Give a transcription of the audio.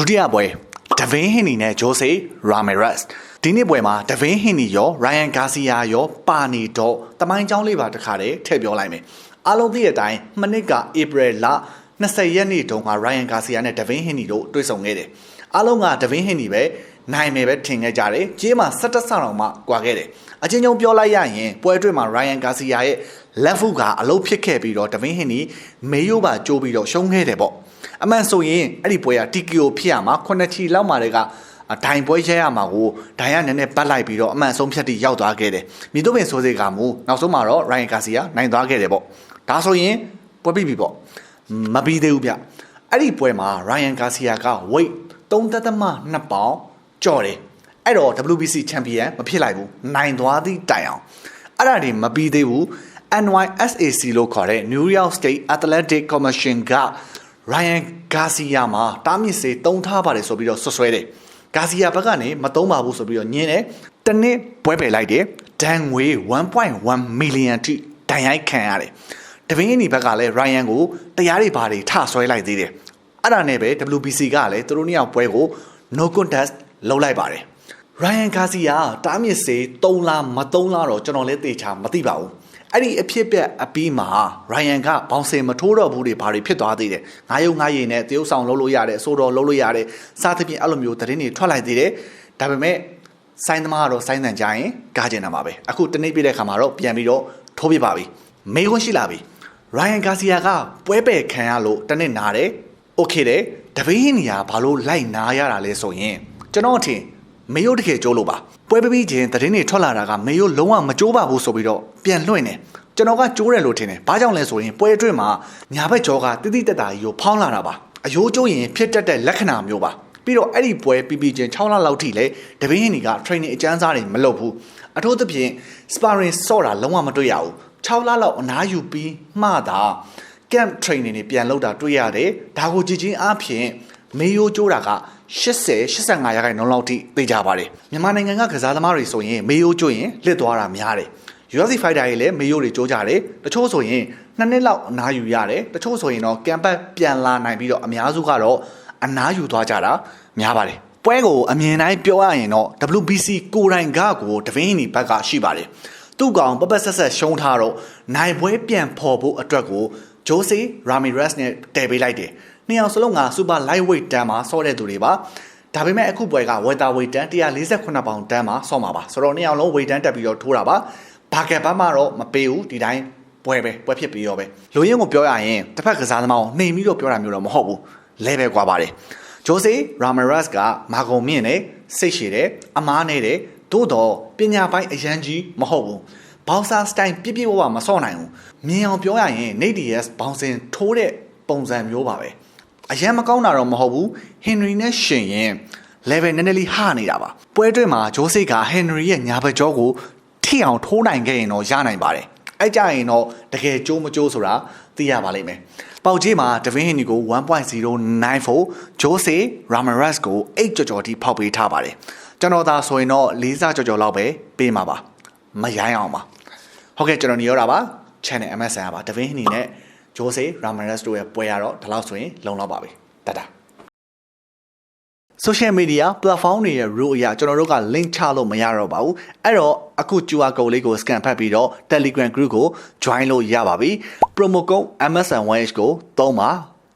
ဒုတိယပွဲဒဗင်းဟင်နီနဲ့ဂျိုဆေရာမီရက်စ်ဒီနေ့ပွဲမှာဒဗင်းဟင်နီရောရိုင်ယန်ဂါစီယာရောပါနေတော့တမိုင်းကြောင်းလေးပါတခါတည်းထည့်ပြောလိုက်မယ်အားလုံးသိတဲ့အတိုင်းမနစ်ကဧပြီလ20ရက်နေ့တုန်းကရိုင်ယန်ဂါစီယာနဲ့ဒဗင်းဟင်နီတို့တွေ့ဆုံခဲ့တယ်အားလုံးကဒဗင်းဟင်နီပဲနိုင်မယ်ပဲထင်ခဲ့ကြတယ်ကြေးမှာ17ဆအောင်မှကွာခဲ့တယ်အချင်းချင်းပြောလိုက်ရရင်ပွဲအတွင်းမှာရိုင်ယန်ဂါစီယာရဲ့လက်ဖူကအလုတ်ဖြစ်ခဲ့ပြီးတော့ဒဗင်းဟင်နီမေယိုပါကြိုးပြီးတော့ရှုံးခဲ့တယ်ပေါ့ အမှန်ဆိုရင်အဲ့ဒီပွဲက TKO ဖြစ်ရမှာ9ချီလောက်မှတည်းကအဒိုင်ပွဲရဲရမှာကိုဒိုင်ကနည်းနည်းပတ်လိုက်ပြီးတော့အမှန်ဆုံးဖြတ်တိရောက်သွားခဲ့တယ်မိတို့ပင်ဆိုစေကမူနောက်ဆုံးမှာတော့ Ryan Garcia နိုင်သွားခဲ့တယ်ပေါ့ဒါဆိုရင်ပွဲပြီးပြီပေါ့မပြီးသေးဘူးဗျအဲ့ဒီပွဲမှာ Ryan Garcia က weight 3.2ပေါင်ကြော်တယ်အဲ့တော့ WBC champion မဖြစ်လိုက်ဘူးနိုင်သွားသည့်တိုင်အောင်အဲ့ဒါတွေမပြီးသေးဘူး NYSAC လို့ခေါ်တဲ့ New York State Athletic Commission က Ryan Garcia မှာတားမြစ်စေတုံးထားပါတယ်ဆိုပြီးတော့ဆွဆွဲတယ်။ Garcia ဘက်ကနေမတုံးပါဘူးဆိုပြီးတော့ညင်းတယ်။တနစ်ပွဲပယ်လိုက်တယ်။ဒဏ်ငွေ1.1 million ထိဒဏ်ရိုက်ခံရတယ်။တပင်းအီဘက်ကလည်း Ryan ကိုတရားတွေဘာတွေထဆွဲလိုက်သေးတယ်။အဲ့ဒါနဲ့ပဲ WBC ကလည်းသူတို့နှစ်ယောက်ပွဲကို no contest လုပ်လိုက်ပါတယ်။ Ryan Garcia တားမြစ်စေ3လားမ3လားတော့ကျွန်တော်လည်းသေချာမသိပါဘူး။ အဲ့ဒီအဖြစ်ပြက်အပြီးမှာရိုင်ယန်ကဘောင်စင်မထိုးတော့ဘူးတွေဘာတွေဖြစ်သွားသေးတယ်ငါးယုံငါးရည်နဲ့တရုတ်ဆောင်လုပ်လို့ရတယ်အစိုးတော်လုပ်လို့ရတယ်စားသဖြင့်အဲ့လိုမျိုးသတင်းတွေထွက်လိုက်သေးတယ်ဒါပေမဲ့ဆိုင်းသမားကတော့ဆိုင်းတန်ကြရင်ကားကျင်တာပါပဲအခုတနေ့ပြည့်တဲ့ခါမှာတော့ပြန်ပြီးတော့ထိုးပြပါပြီမေခွန်းရှိလာပြီရိုင်ယန်ဂါစီယာကပွဲပယ်ခံရလို့တနေ့နာတယ်โอเคတယ်တပင်းနေရဘာလို့လိုက်နာရတာလဲဆိုရင်ကျွန်တော်အထင် မေယိုတကယ်ကြိုးလို့ပါပွဲပပြီးချင်းသတင်းတွေထွက်လာတာကမေယိုလုံးဝမကြိုးပါဘူးဆိုပြီးတော့ပြန်လွှင့်တယ်ကျွန်တော်ကကြိုးတယ်လို့ထင်တယ်ဘာကြောင့်လဲဆိုရင်ပွဲအတွင်းမှာညာဘက်ကြောကတိတိတက်တာကြီးကိုဖောင်းလာတာပါအယိုးကျိုးရင်ဖြစ်တတ်တဲ့လက္ခဏာမျိုးပါပြီးတော့အဲ့ဒီပွဲပြီးပြီးချင်း6လလောက်ထိလဲတပင်းရင်တွေက training အကျန်းစားတွေမလုပ်ဘူးအထူးသဖြင့် sparring ဆော့တာလုံးဝမတွေ့ရဘူး6လလောက်အနားယူပြီးမှသာ camp training တွေပြန်လုပ်တာတွေ့ရတယ်ဒါကိုကြည်ချင်းအားဖြင့် မေယိုးကျိုးတာက80 85ရာခိုင်နှုန်းလောက်ထိသိကြပါတယ်မြန်မာနိုင်ငံကကစားသမားတွေဆိုရင်မေယိုးကျိုးရင်လစ်သွားတာများတယ် UFC fighter တွေလည်းမေယိုတွေကြိုးကြတယ်တချို့ဆိုရင်နှစ်နှစ်လောက်အနားယူရတယ်တချို့ဆိုရင်တော့ကမ်ပတ်ပြန်လာနိုင်ပြီးတော့အများစုကတော့အနားယူသွားကြတာများပါတယ်ပွဲကိုအမြင်တိုင်းပြောရရင်တော့ WBC ကိုရိုင်ကကိုတဝင်းနီဘက်ကရှိပါတယ်သူ့ကောင်ပပဆက်ဆက်ရှုံးထားတော့နိုင်ပွဲပြန်ဖော်ဖို့အတွက်ကိုဂျိုစီရာမီရက်စ်နဲ့တည်ပေးလိုက်တယ် နှစ်ယောက်စလုံးကစူပါလိုက်ဝိတ်တန်းမှာဆော့တဲ့သူတွေပါဒါပေမဲ့အခုပွဲကဝက်တာဝိတ်တန်း148ပေါင်တန်းမှာဆော့မှာပါဆိုတော့နှစ်ယောက်လုံးဝိတ်တန်းတက်ပြီးတော့ထိုးတာပါဘာကက်ဘာမှတော့မပေးဘူးဒီတိုင်းပွဲပဲပွဲဖြစ်ပြီးရောပဲလူရင်းကိုပြောရရင်တစ်ဖက်ကစားသမားကိုနှိမ်ပြီးတော့ပြောတာမျိုးတော့မဟုတ်ဘူးလဲပဲကွာပါတယ်ဂျိုဆေရာမရက်စ်ကမာဂုံမြင့်နဲ့စိတ်ရှည်တယ်အမားနဲ့တယ်သို့တော့ပညာပိုင်းအရန်ကြီးမဟုတ်ဘူးဘောင်ဆာစတိုင်ပြပြဝဝမစော့နိုင်ဘူးမြင်အောင်ပြောရရင် Nate ဘောင်စင်ထိုးတဲ့ပုံစံမျိုးပါပဲ အရန်မကောင်းတာတော့မဟုတ်ဘူးဟင်နရီနဲ့ရှင်ရင် level နည်းနည်းလေးဟာနေတာပါပွဲတွင်းမှာဂျိုးစိတ်ကဟင်နရီရဲ့ညာဘက်ကြောကိုထိအောင်ထိုးနိုင်ခဲ့ရင်တော့ရနိုင်ပါတယ်အဲ့ကြရင်တော့တကယ်ကြိုးမကြိုးဆိုတာသိရပါလိမ့်မယ်ပေါက်ကြီးမှာဒဗင်းဟင်နီကို1.094ဂျိုးစေရာမရက်စ်ကို8ကြော်ကြော်ထိဖောက်ပေးထားပါတယ်ကျွန်တော်သာဆိုရင်တော့၄စားကြော်ကြော်လောက်ပဲပေးမှာပါမရိုင်းအောင်ပါဟုတ်ကဲ့ကျွန်တော်နေရတာပါ channel MSN ပါဒဗင်းဟင်နီနဲ့ ဂျိုးစေရာမရက်စ်တို့ရဲ့ပွဲရတော့ဒီလောက်ဆိုရင်လုံလောက်ပါပြီတတာ social media platform တွေရဲ့ rule အရကျွန်တော်တို့က link ချလို့မရတော့ပါဘူးအဲ့တော့အခု QR code လေးကို scan ဖတ်ပြီးတော့ Telegram group ကို join လို့ရပါပြီ promo code MSN1H ကိုသုံးပါ